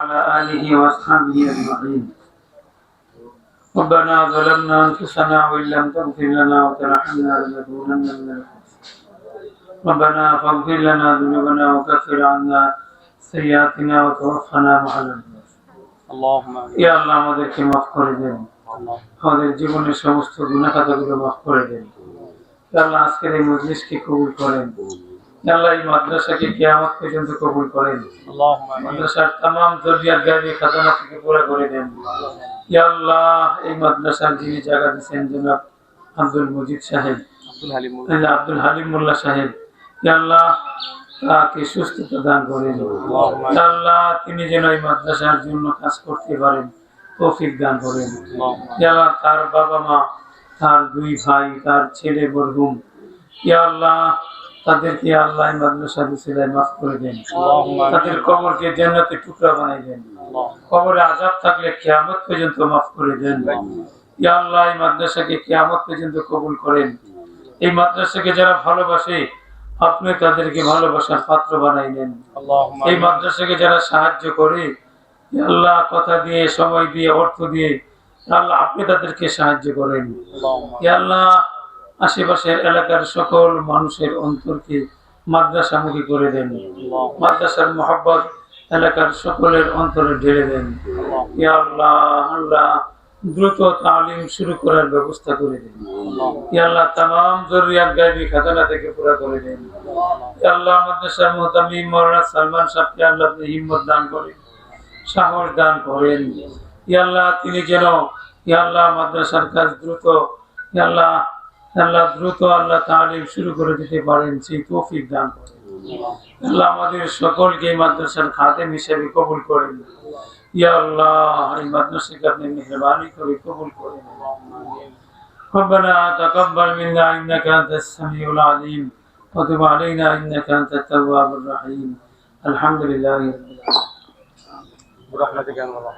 وعلى آله وأصحابه أجمعين ربنا ظلمنا أنفسنا وإن لم تغفر لنا وترحمنا لنكونن من الخاسرين ربنا فاغفر لنا ذنوبنا وكفر عنا سيئاتنا وتوفنا مع الأبرار اللهم آمين ইয়া আল্লাহ আমাদেরকে মাফ করে দেন الله আমাদের জীবনের সমস্ত গুণাখাতাগুলো মাফ করে দেন ইয়া আল্লাহ আজকের এই মজলিসকে কবুল করেন ইয়া আল্লাহ মাদ্রাসাকে কেয়ামত পর্যন্ত কবুল করেন। মাদ্রাসার তাম গাড়ি খাজানা থেকে করে দেন। আল্লাহ এই মাদ্রাসার যিনি জায়গা দিচ্ছেন জনাব আব্দুল মজিদ সাহেব। আব্দুল হালিম মোল্লা। সাহেব। আল্লাহ তাকে সুস্থতা দান করেন। আল্লাহ তিনি যেন এই মাদ্রাসার জন্য কাজ করতে পারেন তৌফিক দান করেন। আল্লাহ তার বাবা মা তার দুই ভাই তার ছেলে বরহুম আল্লাহ তাদেরকে আল্লাহ মাদ্রাসা মাফ করে দেন। তাদের কবরকে জেনাতে টুকরা বানাই দেন। কবরে আজাদ থাকলে কেয়ামত পর্যন্ত মাফ করে দেন। আল্লাহ। মাদ্রাসাকে কেয়ামত পর্যন্ত কবুল করেন। এই মাদ্রাসাকে যারা ভালোবাসে আপনি তাদেরকে ভালোবাসার পাত্র বানাই নেন। এই মাদ্রাসাকে যারা সাহায্য করে আল্লাহ কথা দিয়ে সময় দিয়ে অর্থ দিয়ে আল্লাহ আপনি তাদেরকে সাহায্য করেন। আল্লাহ আশেপাশের এলাকার সকল মানুষের অন্তরকে মাদ্রাসামুখী করে দেন। মাদ্রাসার মোহাব্বত এলাকার সকলের অন্তরে ঢেলে দেন। আল্লাহ আল্লাহ, দ্রুত তালিম শুরু করার ব্যবস্থা করে দেন। ইয়াল্লাহ তাম জরুরিয়াত গাইবি খাজানা থেকে পুরা করে দেন। ইয়াল্লাহ মাদ্রাসার মোহতামি মৌলানা সালমান সাহকে আল্লাহ হিম্মত দান করেন, সাহস দান করেন। ইয়াল্লাহ তিনি যেন ইয়াল্লাহ মাদ্রাসার কাজ দ্রুত ইয়াল্লাহ আল্লাহ দ্রুত আল্লাহ তালিম শুরু করে দিতে পারেন সেই তৌফিক দান করেন আল্লাহ আমাদের সকলকে এই মাদ্রাসার খাদেম হিসেবে কবুল করেন ইয়া আল্লাহ এই মাদ্রাসাকে আপনি মেহরবানি করে কবুল করেন ربنا تقبل منا انك انت السميع العليم وتب علينا انك انت التواب الرحيم الحمد لله رب العالمين برحمتك يا الله